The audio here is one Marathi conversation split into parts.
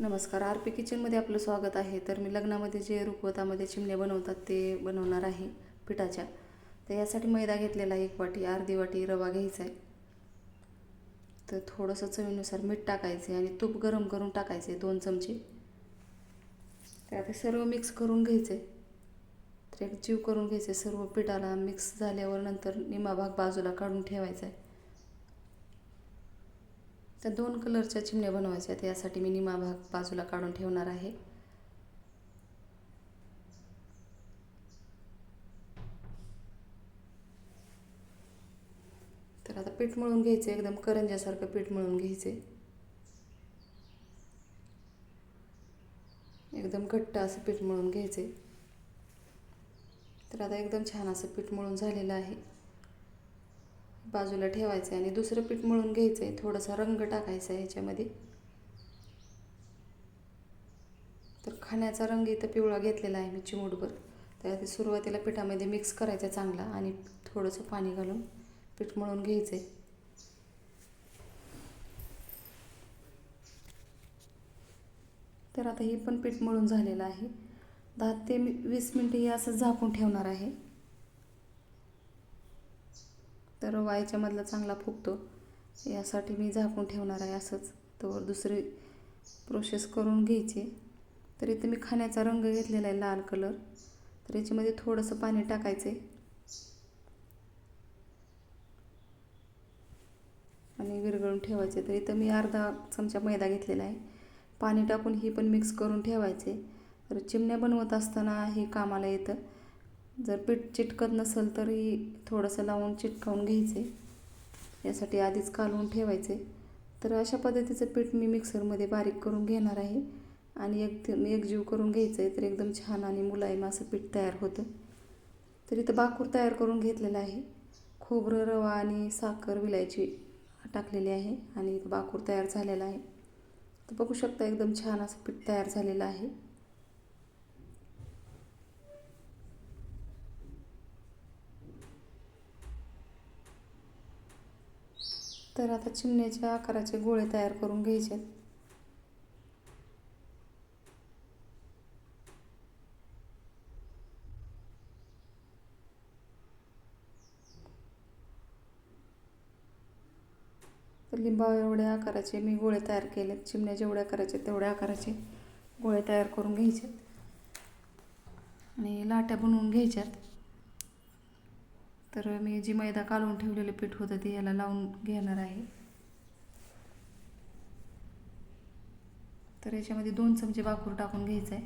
नमस्कार. आर पी किचनमध्ये आपलं स्वागत आहे. तर मी लग्नामध्ये जे रुखवतामध्ये चिमण्या बनवतात ते बनवणार आहे पिठाच्या. तर यासाठी मैदा घेतलेला आहे एक वाटी अर्धी वाटी रवा घ्यायचा आहे. तर थोडंसं चवीनुसार मीठ टाकायचं आहे आणि तूप गरम करून टाकायचं आहे दोन चमचे. तर आता सर्व मिक्स करून घ्यायचं आहे तर एक जीव करून घ्यायचं आहे सर्व पिठाला मिक्स झाल्यावर नंतर निमा भाग बाजूला काढून ठेवायचा आहे. त्या दोन कलरच्या चिमण्या बनवायच्या आहेत. यासाठी मी निमा भाग बाजूला काढून ठेवणार आहे. तर आता पीठ मळून घ्यायचं एकदम करंज्यासारखं पीठ मळून घ्यायचे एकदम घट्ट असं पीठ मळून घ्यायचे तर आता एकदम छान असं पीठ मळून झालेलं आहे. बाजूला ठेवायचं आहे आणि दुसरं पीठ मळून घ्यायचं आहे थोडासा रंग टाकायचा आहे ह्याच्यामध्ये. तर खाण्याचा रंग इथं पिवळा घेतलेला आहे मी चिमूटभर. तर ते सुरुवातीला पिठामध्ये मिक्स करायचं चांगला आणि थोडंसं पाणी घालून पीठ मळून घ्यायचं आहे तर आता हे पण पीठ मळून झालेलं आहे. दहा ते वीस मिनटं हे असं झाकून ठेवणार आहे. तर रवा याच्यामधला चांगला फुगतो. यासाठी मी झाकून ठेवणार आहे असंच. तर दुसरी प्रोसेस करून घ्यायची. तर इथं मी खाण्याचा रंग घेतलेला आहे लाल कलर तर याच्यामध्ये थोडंसं पाणी टाकायचं आहे आणि विरघळून ठेवायचे. तर इथं मी अर्धा चमचा मैदा घेतलेला आहे. पाणी टाकून ही पण मिक्स करून ठेवायचे. तर चिमण्या बनवत असताना हे कामाला येतं. जर पीठ चिटकत नसेल तरी थोडंसं लावून चिटकावून घ्यायचे. यासाठी आधीच कालवून ठेवायचे. तर अशा पद्धतीचं पीठ मी मिक्सरमध्ये बारीक करून घेणार आहे. आणि एक एकजीव करून घ्यायचं आहे तर एकदम छान आणि मुलायम असं पीठ तयार होतं. तर इथं बाकूर तयार करून घेतलेलं आहे. खोबरं रवा आणि साखर विलायची टाकलेली आहे आणि इथं बाकूर तयार झालेला आहे. तर बघू शकता एकदम छान असं पीठ तयार झालेलं आहे. तर आता चिमण्याच्या आकाराचे गोळे तयार करून घ्यायचे. तर लिंबा एवढ्या आकाराचे मी गोळे तयार केलेत. चिमण्या जेवढ्या करायचे तेवढ्या आकाराचे गोळे तयार करून घ्यायचे. आणि लाट्या बनवून घ्यायच्यात. तर मी जी मैदा कालवून ठेवलेलं पीठ होतं ते याला लावून घेणार आहे. तर याच्यामध्ये दोन चमचे बाकूर टाकून घ्यायचं आहे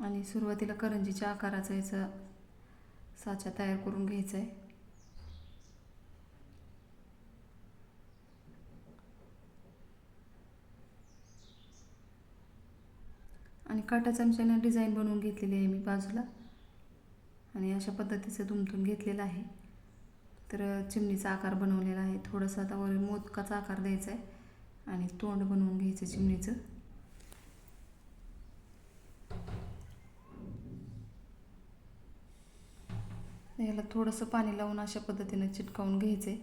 आणि सुरुवातीला करंजीच्या आकाराचा याचा साचा तयार करून घ्यायचा आहे आणि काटा चमच्याने डिझाईन बनवून घेतलेली आहे मी बाजूला. आणि अशा पद्धतीचं दुमतून घेतलेलं आहे. तर चिमणीचा आकार बनवलेला आहे. थोडंसं आता वर मोदकाचा आकार द्यायचा आहे. आणि तोंड बनवून घ्यायचं चिमणीचं. याला थोडंसं पाणी लावून अशा पद्धतीनं चिटकावून घ्यायचे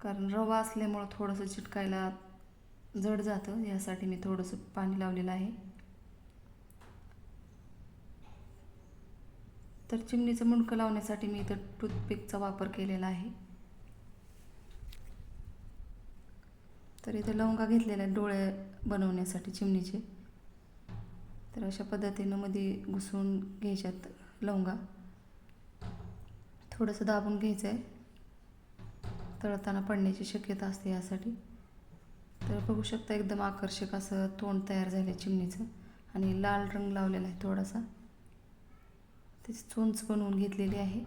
कारण रवा असल्यामुळं थोडंसं चिटकायला जड जातं. यासाठी मी थोडंसं पाणी लावलेलं आहे. तर चिमणीचं मुंडकं लावण्यासाठी मी इथं टूथपिकचा वापर केलेला आहे. तर इथं लवंगा घेतलेल्या डोळे बनवण्यासाठी चिमणीचे. तर अशा पद्धतीनं मध्ये घुसवून घ्यायच्यात लवंगा. थोडंसं दाबून घ्यायचं आहे तळताना पडण्याची शक्यता असते यासाठी. तर बघू शकता एकदम आकर्षक असं तोंड तयार झालं आहे चिमणीचं. आणि लाल रंग लावलेला आहे थोडासा. त्याची चोंच बनवून घेतलेली आहे.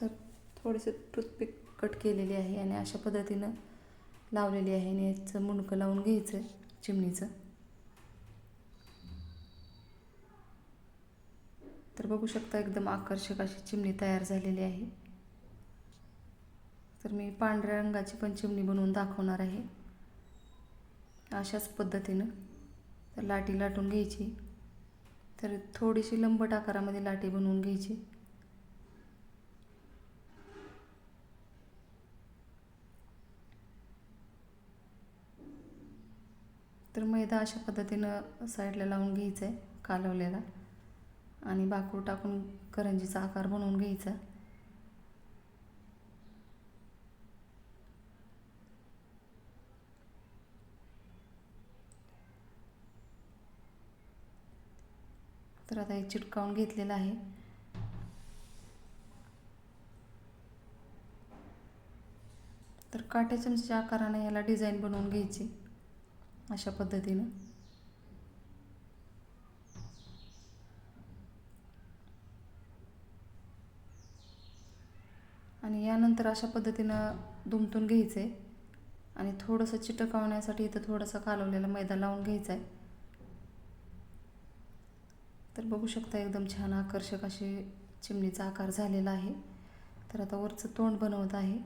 तर थोडेसे टूथपिक कट केलेली आहे आणि अशा पद्धतीनं लावलेली आहे आणि याचं मुंडकं लावून घ्यायचं चिमणीचं. तर बघू शकता एकदम आकर्षक अशी चिमणी तयार झालेली आहे. तर मी पांढऱ्या रंगाची पण चिमणी बनवून दाखवणार आहे. अशाच पद्धतीनं तर लाटी लाटून घ्यायची. तर थोडीशी लंबट आकारामध्ये लाटी बनवून घ्यायची. तर मैदा अशा पद्धतीनं साईडला लावून घ्यायचा आहे कालवलेला. आणि बाकूळ टाकून करंजीचा आकार बनवून घ्यायचा. तर आता हे चिटकावून घेतलेलं आहे. तर काट्या चमच्या आकाराने याला डिझाईन बनवून घ्यायची अशा पद्धतीनं. आणि यानंतर अशा पद्धतीनं दुमटून घ्यायचं आहे आणि थोडंसं चिटकावण्यासाठी इथं थोडंसं कालवलेला मैदा लावून घ्यायचा आहे तर बघू शकता एकदम छान आकर्षक असे चिमणीचा आकार झालेला आहे. तर आता वरचं तोंड बनवत आहे.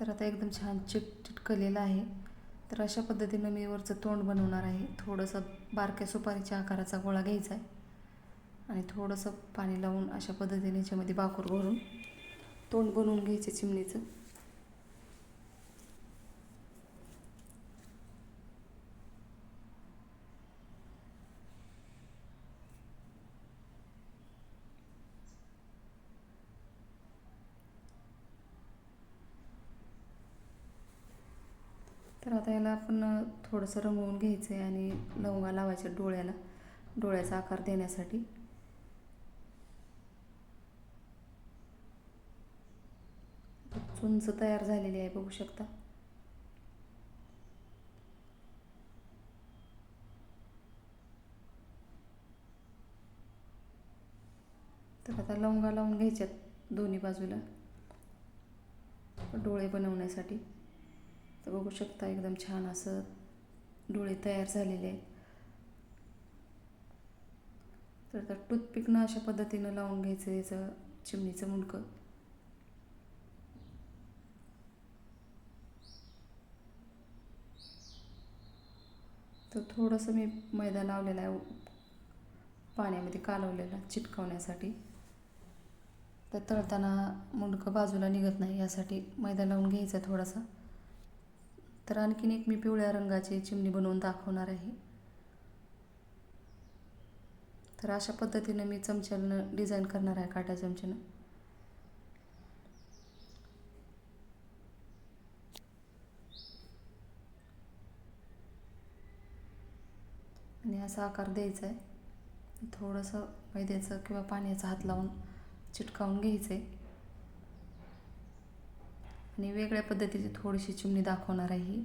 तर आता एकदम छान चिट चिटकलेलं आहे. तर अशा पद्धतीनं मी वरचं तोंड बनवणार आहे. थोडंसं बारक्या सुपारीच्या आकाराचा गोळा घ्यायचा आहे. आणि थोडंसं पाणी लावून अशा पद्धतीने याच्यामध्ये बाकूर भरून तोंड बनवून घ्यायचे चिमणीचं तर आता याला आपण थोडंसं रंगवून घ्यायचं आहे आणि लवंगा लावायच्या डोळ्याला डोळ्याचा आकार देण्यासाठी. चुंच तयार झालेली आहे बघू शकता. तर आता लवंगा लावून घ्यायच्यात दोन्ही बाजूला. डोळे बनवण्यासाठी. तर बघू शकता एकदम छान असं डोळे तयार झालेले आहेत. तर आता टूथपिकनं अशा पद्धतीनं लावून घ्यायचं याचं चिमणीचं मुंडकं. तर थोडंसं मी मैदा लावलेला आहे पाण्यामध्ये कालवलेला चिटकवण्यासाठी. तर तळताना मुंडकं बाजूला निघत नाही यासाठी मैदा लावून घ्यायचा थोडासा. तर आणखीन एक मी पिवळ्या रंगाची चिमणी बनवून दाखवणार आहे. तर अशा पद्धतीनं मी चमच्यानं डिझाईन करणार आहे काट्या चमच्यानं. आणि असा आकार द्यायचा आहे. थोडंसं मैद्याचं किंवा पाण्याचा हात लावून चिटकावून घ्यायचं आहे आणि वेगळ्या पद्धतीची थोडीशी चिमणी दाखवणार आहे ही.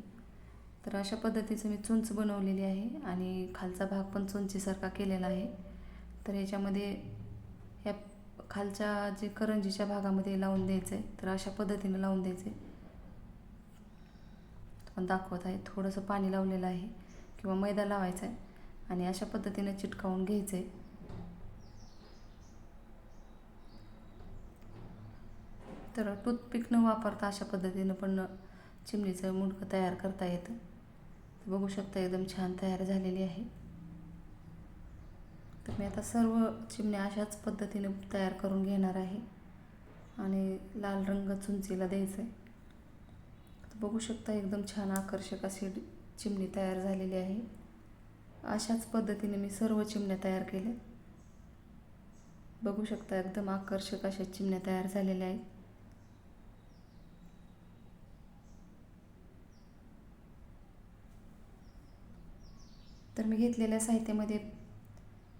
तर अशा पद्धतीचं मी चुंच बनवलेली आहे आणि खालचा भाग पण चुंचीसारखा केलेला आहे. तर याच्यामध्ये ह्या खालच्या जे करंजीच्या भागामध्ये लावून द्यायचं आहे तर अशा पद्धतीने लावून द्यायचं. आहे पण दाखवत आहे थोडंसं पाणी लावलेलं आहे किंवा मैदा लावायचा आहे आणि अशा पद्धतीने चिटकावून घ्यायचं. आहे तर टूथपिक न वापरता अशा पद्धतीनं पण चिमणीचं मुंडकं तयार करता येतं. बघू शकता एकदम छान तयार झालेली आहे. तर मी आता सर्व चिमण्या अशाच पद्धतीने तयार करून घेणार आहे. आणि लाल रंग चुंचीला द्यायचं आहे तर बघू शकता एकदम छान आकर्षक अशी चिमणी तयार झालेली आहे. अशाच पद्धतीने मी सर्व चिमण्या तयार केल्या. बघू शकता एकदम आकर्षक अशा चिमण्या तयार झालेल्या आहेत. तर मी घेतलेल्या साहित्यामध्ये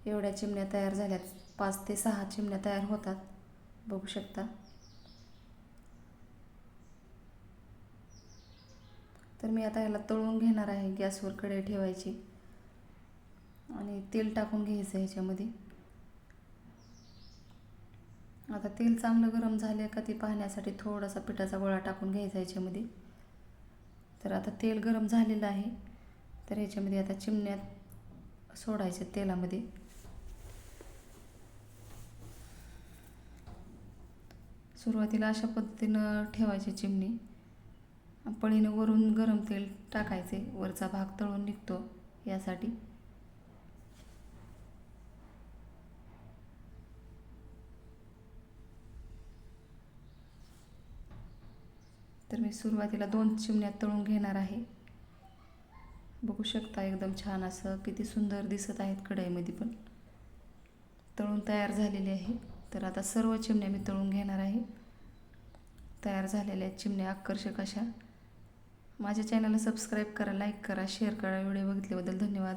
एवढ्या चिमण्या तयार झाल्यात. पाच ते सहा चिमण्या तयार होतात. बघू शकता. तर मी आता याला तळून घेणार आहे गॅसवर कढई ठेवायची. आणि तेल टाकून घ्यायचं ह्याच्यामध्ये. आता तेल चांगलं गरम झाले का ते पाहण्यासाठी थोडासा पिठाचा गोळा टाकून घ्यायचा ह्याच्यामध्ये. तर आता तेल गरम झालेलं आहे. तर ह्याच्यामध्ये आता चिमण्यात सोडायचं तेलामध्ये. सुरुवातीला अशा पद्धतीनं ठेवायची चिमणी. पळीनं वरून गरम तेल टाकायचे. वरचा भाग तळून निघतो यासाठी. तर मी सुरुवातीला दोन चिमण्यात तळून घेणार आहे. बघू शकता एकदम छान असं किती सुंदर दिसत आहेत कढईमध्ये पण. तळून तयार झालेले आहे. तर आता सर्व चिमण्या मी तळून घेणार आहे. तयार झालेल्या आहेत चिमण्या आकर्षक अशा. माझ्या चॅनलला सबस्क्राईब करा लाईक करा शेअर करा. व्हिडिओ बघितल्याबद्दल धन्यवाद.